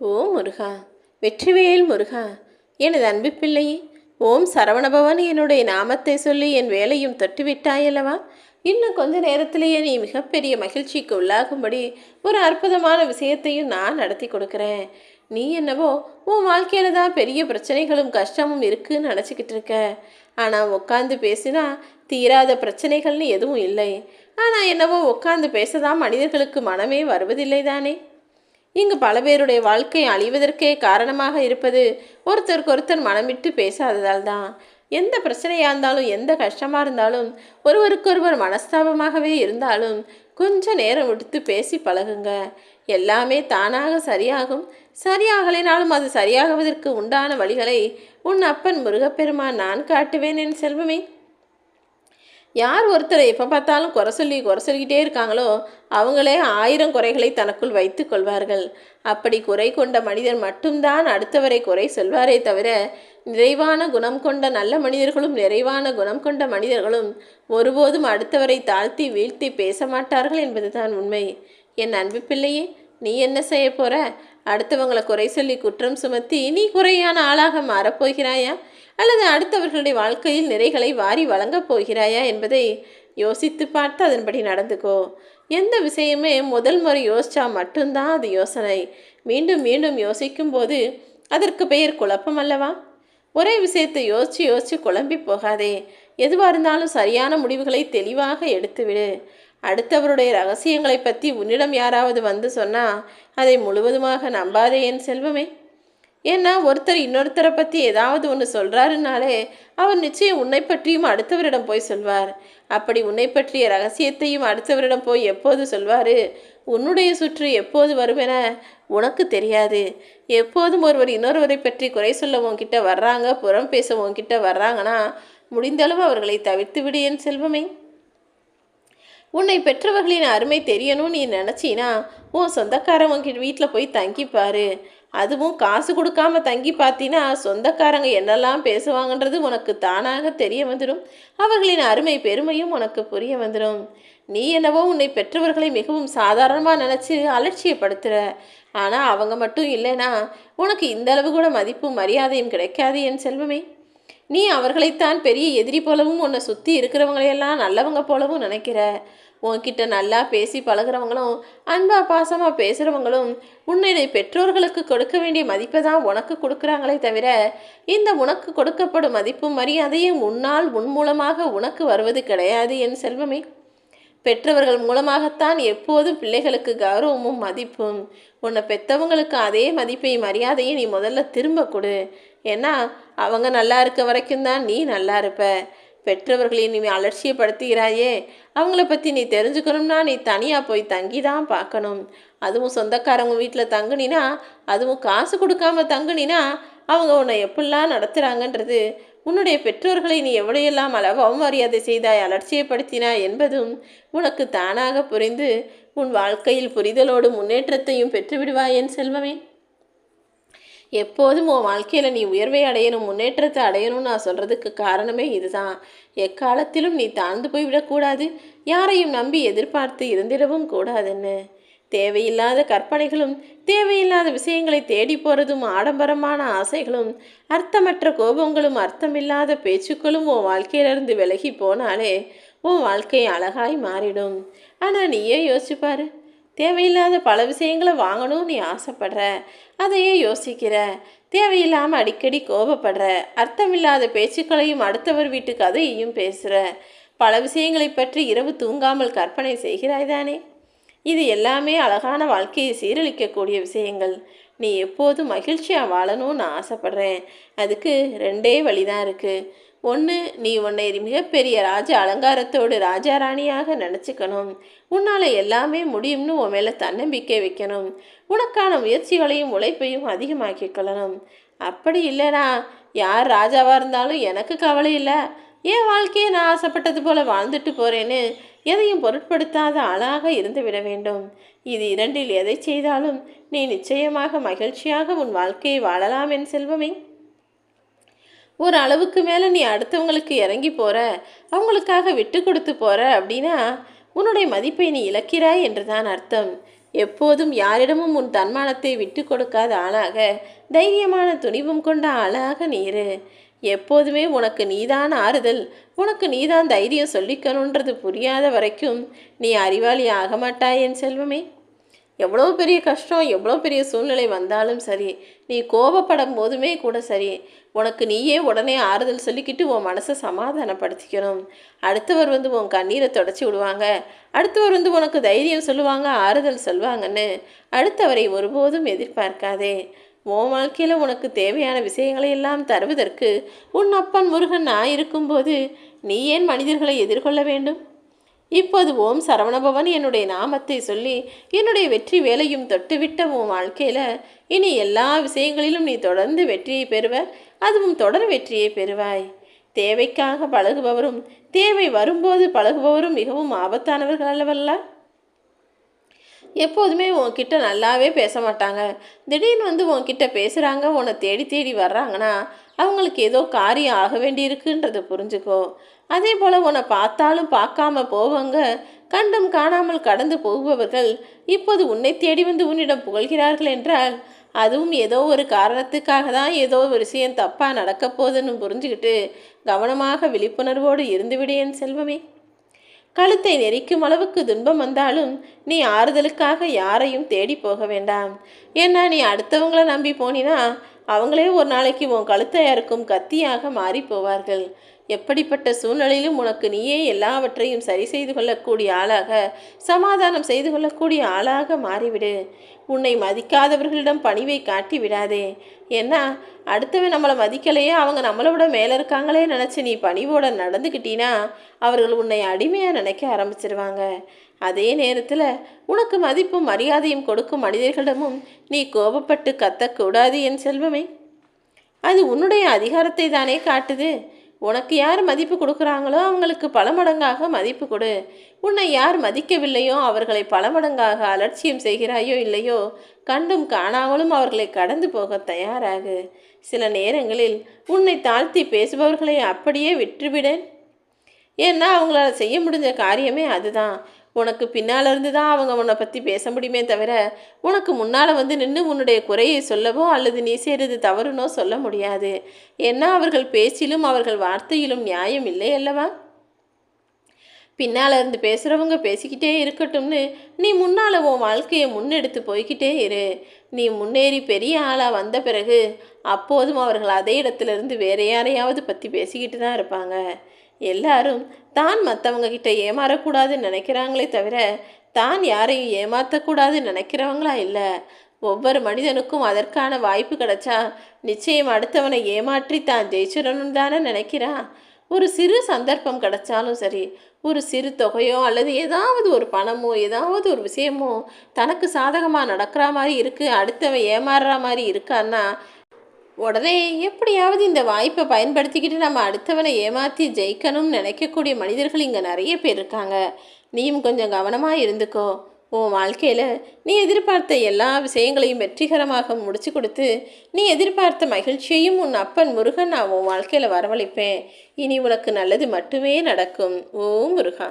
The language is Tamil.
ஓ முருகா வெற்றிவேல் முருகா எனது அன்பு பிள்ளையே ஓம் சரவணபவன் என்னுடைய நாமத்தை சொல்லி என் வேலையும் தொட்டுவிட்டாயல்லவா? இன்னும் கொஞ்ச நேரத்திலேயே நீ மிகப்பெரிய மகிழ்ச்சிக்கு உள்ளாகும்படி ஒரு அற்புதமான விஷயத்தையும் நான் நடத்தி கொடுக்குறேன். நீ என்னவோ உன் வாழ்க்கையில தான் பெரிய பிரச்சனைகளும் கஷ்டமும் இருக்குன்னு நினச்சிக்கிட்டு இருக்க. ஆனால் உட்காந்து பேசினா தீராத பிரச்சனைகள்னு எதுவும் இல்லை. ஆனால் என்னவோ உட்காந்து பேசதான் மனிதர்களுக்கு மனமே வருவதில்லை தானே? இங்கு பல பேருடைய வாழ்க்கை அழிவதற்கே காரணமாக இருப்பது ஒருத்தருக்கு ஒருத்தர் மனமிட்டு பேசாததால் தான் எந்த பிரச்சனையாக இருந்தாலும் எந்த கஷ்டமாக இருந்தாலும் ஒருவருக்கொருவர் மனஸ்தாபமாகவே இருந்தாலும் கொஞ்ச நேரம் விடுத்து பேசி பழகுங்க. எல்லாமே தானாக சரியாகும். சரியாகலைனாலும் அது சரியாகுவதற்கு உண்டான வழிகளை உன் அப்பன் முருகப்பெருமான் நான் காட்டுவேன் என் செல்வமே. யார் ஒருத்தரை எப்போ பார்த்தாலும் குறை சொல்லி குறை சொல்லிக்கிட்டே இருக்காங்களோ அவங்களே ஆயிரம் குறைகளை தனக்குள் வைத்து கொள்வார்கள். அப்படி குறை கொண்ட மனிதர் மட்டும்தான் அடுத்தவரை குறை சொல்வாரே தவிர நிறைவான குணம் கொண்ட நல்ல மனிதர்களும் நிறைவான குணம் கொண்ட மனிதர்களும் ஒருபோதும் அடுத்தவரை தாழ்த்தி வீழ்த்தி பேச மாட்டார்கள் என்பதுதான் உண்மை. என் அன்பு பிள்ளையே நீ என்ன செய்ய போற? அடுத்தவங்களை குறை சொல்லி குற்றம் சுமத்தி நீ குறையான ஆளாக மாறப்போகிறாயா அல்லது அடுத்தவர்களுடைய வாழ்க்கையில் நிறைகளை வாரி வழங்கப் போகிறாயா என்பதை யோசித்து பார்த்து அதன்படி நடந்துக்கோ. எந்த விஷயமே முதல் முறை யோசித்தா மட்டும்தான் அது யோசனை. மீண்டும் மீண்டும் யோசிக்கும் போது அதற்கு பெயர் குழப்பம் அல்லவா? ஒரே விஷயத்தை யோசித்து யோசித்து குழம்பி போகாதே. எதுவாக இருந்தாலும் சரியான முடிவுகளை தெளிவாக எடுத்துவிடு. அடுத்தவருடைய ரகசியங்களை பற்றி உன்னிடம் யாராவது வந்து சொன்னால் அதை முழுவதுமாக நம்பாதே என் செல்வமே. ஏன்னா ஒருத்தர் இன்னொருத்தரை பற்றி ஏதாவது ஒன்று சொல்கிறாருனாலே அவர் நிச்சயம் உன்னை பற்றியும் அடுத்தவரிடம் போய் சொல்வார். அப்படி உன்னை பற்றிய ரகசியத்தையும் அடுத்தவரிடம் போய் எப்போது சொல்வார்? உன்னுடைய சுற்று எப்போது வருமென உனக்கு தெரியாது. எப்போதும் ஒருவர் இன்னொருவரை பற்றி குறை சொல்ல உன்கிட்ட வர்றாங்க புறம் பேச உன்கிட்ட வர்றாங்கன்னா முடிந்தளவு அவர்களை தவிர்த்து விடு என் செல்வமே. உன்னை பெற்றவர்களின் அருமை தெரியணும்னு நீ நினச்சினா உன் சொந்தக்காரவங்க வீட்டில் போய் தங்கிப்பாரு. அதுவும் காசு கொடுக்காம தங்கி பார்த்தீன்னா சொந்தக்காரங்க என்னெல்லாம் பேசுவாங்கன்றது உனக்கு தானாக தெரிய வந்துடும் அவர்களின் அருமை பெருமையும் உனக்கு புரிய வந்துடும் நீ என்னவோ உன்னை பெற்றவர்களை மிகவும் சாதாரணமாக நினச்சி அலட்சியப்படுத்துகிற ஆனால் அவங்க மட்டும் இல்லைனா உனக்கு இந்த அளவு கூட மதிப்பும் மரியாதையும் கிடைக்காது என் செல்வமே. நீ அவர்களைத்தான் பெரிய எதிரி போலவும் உன்னை சுற்றி இருக்கிறவங்களையெல்லாம் நல்லவங்க போலவும் நினைக்கிற. உன்கிட்ட நல்லா பேசி பழகுறவங்களும் அன்பா பாசமாக பேசுகிறவங்களும் உன்னுடைய பெற்றோர்களுக்கு கொடுக்க வேண்டிய மதிப்பை தான் உனக்கு கொடுக்குறாங்களே தவிர இந்த உனக்கு கொடுக்கப்படும் மதிப்பும் மரியாதையும் உன்னால் உன் மூலமாக உனக்கு வருவது கிடையாது என் செல்வமே. பெற்றவர்கள் மூலமாகத்தான் எப்போதும் பிள்ளைகளுக்கு கௌரவமும் மதிப்பும். உன்னை பெற்றவங்களுக்கு அதே மதிப்பையும் மரியாதையும் நீ முதல்ல திரும்ப கொடு. ஏன்னா அவங்க நல்லா இருக்க வரைக்கும் தான் நீ நல்லா இருப்ப. பெற்றவர்களை நீ அலட்சியப்படுத்துகிறாயே. அவங்கள பற்றி நீ தெரிஞ்சுக்கணும்னா நீ தனியாக போய் தங்கி தான் பார்க்கணும். அதுவும் சொந்தக்காரவங்க வீட்டில் தங்குனினா அதுவும் காசு கொடுக்காம தங்குனினா அவங்க உன்னை எப்படிலாம் நடத்துகிறாங்கன்றது உன்னுடைய பெற்றோர்களை நீ எவ்வளையெல்லாம் அளவு அவமரியாதை செய்தாய் அலட்சியப்படுத்தினாய் என்பதும் உனக்கு தானாக புரிந்து உன் வாழ்க்கையில் புரிதலோடு முன்னேற்றத்தையும் பெற்றுவிடுவாய் என் செல்வமே. எப்போதும் உன் வாழ்க்கையில் நீ உயர்வை அடையணும் முன்னேற்றத்தை அடையணும்னு நான் சொல்கிறதுக்கு காரணமே இதுதான். எக்காலத்திலும் நீ தாழ்ந்து போய்விடக்கூடாது யாரையும் நம்பி எதிர்பார்த்து இருந்திடவும் கூடாதுன்னு. தேவையில்லாத கற்பனைகளும் தேவையில்லாத விஷயங்களை தேடி போகிறதும் ஆடம்பரமான ஆசைகளும் அர்த்தமற்ற கோபங்களும் அர்த்தமில்லாத பேச்சுக்களும் உன் வாழ்க்கையிலிருந்து விலகி போனாலே உன் வாழ்க்கை அழகாய் மாறிடும். ஆனால் நீயே யோசிப்பாரு தேவையில்லாத பல விஷயங்களை வாங்கணும்னு நீ ஆசைப்படுற. அதையே யோசிக்கிற. தேவையில்லாமல் அடிக்கடி கோபப்படுற. அர்த்தமில்லாத பேச்சுக்களையும் அடுத்தவர் வீட்டு கதையையும் பேசுகிற பல விஷயங்களை பற்றி இரவு தூங்காமல் கற்பனை செய்கிறாய் தானே இது எல்லாமே அழகான வாழ்க்கையை சீரழிக்கக்கூடிய விஷயங்கள். நீ எப்போதும் மகிழ்ச்சியாக வாழணும்னு ஆசைப்படுறேன். அதுக்கு ரெண்டே வழிதான் இருக்குது ஒன்று நீ உன்னை மிகப்பெரிய ராஜ அலங்காரத்தோடு ராஜா ராணியாக நினச்சிக்கணும். உன்னால் எல்லாமே முடியும்னு உன் மேலே தன்னம்பிக்கை வைக்கணும். உனக்கான முயற்சிகளையும் உழைப்பையும் அதிகமாக்கி கொள்ளணும். அப்படி இல்லைனா யார் ராஜாவாக இருந்தாலும் எனக்கு கவலை இல்லை. என் வாழ்க்கையை நான் ஆசைப்பட்டது போல வாழ்ந்துட்டு போகிறேன்னு எதையும் பொருட்படுத்தாத ஆளாக இருந்து விட வேண்டும். இது இரண்டில் எதை செய்தாலும் நீ நிச்சயமாக மகிழ்ச்சியாக உன் வாழ்க்கையை வாழலாம் என் செல்வமே. ஒரு அளவுக்கு மேலே நீ அடுத்தவங்களுக்கு இறங்கி போகிற அவங்களுக்காக விட்டு கொடுத்து போகிற அப்படின்னா உன்னுடைய மதிப்பை நீ இழக்கிறாய் என்று தான் அர்த்தம். எப்போதும் யாரிடமும் உன் தன்மானத்தை விட்டு கொடுக்காத ஆளாக தைரியமான துணிவும் கொண்ட ஆளாக நீரு எப்போதுமே உனக்கு நீதான் ஆறுதல் உனக்கு நீதான் தைரியம் சொல்லிக்கணுன்றது புரியாத வரைக்கும் நீ அறிவாளி ஆக மாட்டாய் என் செல்வமே. எவ்வளோ பெரிய கஷ்டம் எவ்வளோ பெரிய சூழ்நிலை வந்தாலும் சரி நீ கோபப்படும் போதுமே கூட சரி உனக்கு நீயே உடனே ஆறுதல் சொல்லிக்கிட்டு உன் மனசை சமாதானப்படுத்திக்கணும். அடுத்தவர் வந்து உன் கண்ணீரை தொடச்சி விடுவாங்க. அடுத்தவர் வந்து உனக்கு தைரியம் சொல்லுவாங்க ஆறுதல் சொல்லுவாங்கன்னு. அடுத்தவரை ஒருபோதும் எதிர்பார்க்காதே. உன் வாழ்க்கையில் உனக்கு தேவையான விஷயங்களை எல்லாம் தருவதற்கு உன் அப்பன் முருகன் நான் இருக்கும்போது நீ ஏன் மனிதர்களை எதிர்கொள்ள வேண்டும்? இப்போது ஓம் சரவணபவன் என்னுடைய நாமத்தை சொல்லி என்னுடைய வெற்றி வேலையும் தொட்டுவிட்ட உன் வாழ்க்கையில் இனி எல்லா விஷயங்களிலும் நீ தொடர்ந்து வெற்றியை பெறுவ அதுவும் தொடர் வெற்றியை பெறுவாய். தேவைக்காக பழகுபவரும் தேவை வரும்போது பழகுபவரும் மிகவும் ஆபத்தானவர்கள் அல்லவல்ல? எப்போதுமே உன்கிட்ட நல்லாவே பேச மாட்டாங்க. திடீர்னு வந்து உன்கிட்ட பேசுகிறாங்க உன்னை தேடி தேடி வர்றாங்கன்னா அவங்களுக்கு ஏதோ காரியம் ஆக வேண்டியிருக்குன்றதை புரிஞ்சுக்கோ. அதே போல் உன்னை பார்த்தாலும் பார்க்காம போவங்க கண்டும் காணாமல் கடந்து போகுபவர்கள் இப்போது உன்னை தேடி வந்து உன்னிடம் புகழ்கிறார்கள் என்றால் அதுவும் ஏதோ ஒரு காரணத்துக்காக தான் ஏதோ ஒரு விஷயம் தப்பாக நடக்க போகுதுன்னு புரிஞ்சுக்கிட்டு கவனமாக விழிப்புணர்வோடு இருந்துவிடேன் செல்வமே. கழுத்தை நெரிக்கும் அளவுக்கு துன்பம் வந்தாலும் நீ ஆறுதலுக்காக யாரையும் தேடி போக வேண்டாம். ஏன்னா நீ அடுத்தவங்கள நம்பி போனினா அவங்களே ஒரு நாளைக்கு உன் கழுத்தை அறுக்கும் கத்தியாக மாறி போவார்கள். எப்படிப்பட்ட சூழ்நிலையிலும் உனக்கு நீயே எல்லாவற்றையும் சரி செய்து கொள்ளக்கூடிய ஆளாக சமாதானம் செய்து கொள்ளக்கூடிய ஆளாக மாறிவிடு. உன்னை மதிக்காதவர்களிடம் பணிவை காட்டி விடாதே. ஏன்னா அடுத்தவன் நம்மளை மதிக்கலையே அவங்க நம்மளை விட மேலே இருக்காங்களே நினச்சி நீ பணிவோட நடந்துக்கிட்டீன்னா அவர்கள் உன்னை அடிமையாக நினைக்க ஆரம்பிச்சிருவாங்க. அதே நேரத்தில் உனக்கு மதிப்பும் மரியாதையும் கொடுக்கும் மனிதர்களிடமும் நீ கோபப்பட்டு கத்தக்கூடாது என் செல்வமே. அது உன்னுடைய அதிகாரத்தை தானே காட்டுது. உனக்கு யார் மதிப்பு கொடுக்குறாங்களோ அவங்களுக்கு பல மடங்காக மதிப்பு கொடு. உன்னை யார் மதிக்கவில்லையோ அவர்களை பல மடங்காக அலட்சியம் செய்கிறாயோ இல்லையோ கண்டும் காணாமலும் அவர்களை கடந்து போக தயாராகு. சில நேரங்களில் உன்னை தாழ்த்தி பேசுபவர்களை அப்படியே விட்டுவிடேன் ஏன்னா அவங்களால செய்ய முடிஞ்ச காரியமே அதுதான். உனக்கு பின்னால் இருந்து தான் அவங்க உன்னை பற்றி பேச முடியுமே தவிர உனக்கு முன்னால் வந்து நின்று உன்னுடைய குறையை சொல்லவோ அல்லது நீ செய்கிறது தவறுனோ சொல்ல முடியாது. ஏன்னா அவர்கள் பேச்சிலும் அவர்கள் வார்த்தையிலும் நியாயம் இல்லை அல்லவா? பின்னால் இருந்து பேசுகிறவங்க பேசிக்கிட்டே இருக்கட்டும்னு நீ முன்னால் உன் வாழ்க்கையை முன்னெடுத்து போய்கிட்டே இரு. நீ முன்னேறி பெரிய ஆளாக வந்த பிறகு அப்போதும் அவர்கள் அதே இடத்துலேருந்து வேற யாரையாவது பற்றி பேசிக்கிட்டு தான் இருப்பாங்க. எல்லாரும் தான் மற்றவங்க கிட்ட ஏமாறக்கூடாதுன்னு நினைக்கிறாங்களே தவிர தான் யாரையும் ஏமாற்றக்கூடாதுன்னு நினைக்கிறவங்களா இல்லை. ஒவ்வொரு மனிதனுக்கும் அதற்கான வாய்ப்பு கிடைச்சா நிச்சயம் அடுத்தவனை ஏமாற்றி தான் ஜெயிச்சிடணும் தானே நினைக்கிறான் ஒரு சிறு சந்தர்ப்பம் கிடைச்சாலும் சரி ஒரு சிறு தொகையோ அல்லது ஏதாவது ஒரு பணமோ ஏதாவது ஒரு விஷயமோ தனக்கு சாதகமாக நடக்கிற மாதிரி இருக்குது அடுத்தவன் ஏமாறுற மாதிரி இருக்கான்னா உடனே எப்படியாவது இந்த வாய்ப்பை பயன்படுத்திக்கிட்டு நம்ம அடுத்தவனை ஏமாற்றி ஜெயிக்கணும்னு நினைக்கக்கூடிய மனிதர்கள் இங்கே நிறைய பேர் இருக்காங்க. நீயும் கொஞ்சம் கவனமாக இருந்துக்கோ. உன் வாழ்க்கையில் நீ எதிர்பார்த்த எல்லா விஷயங்களையும் வெற்றிகரமாக முடிச்சு கொடுத்து நீ எதிர்பார்த்த மகிழ்ச்சியையும் உன் அப்பன் முருகன் நான் உன் வாழ்க்கையில் வரவழைப்பேன். இனி உனக்கு நல்லது மட்டுமே நடக்கும். ஓ முருகா.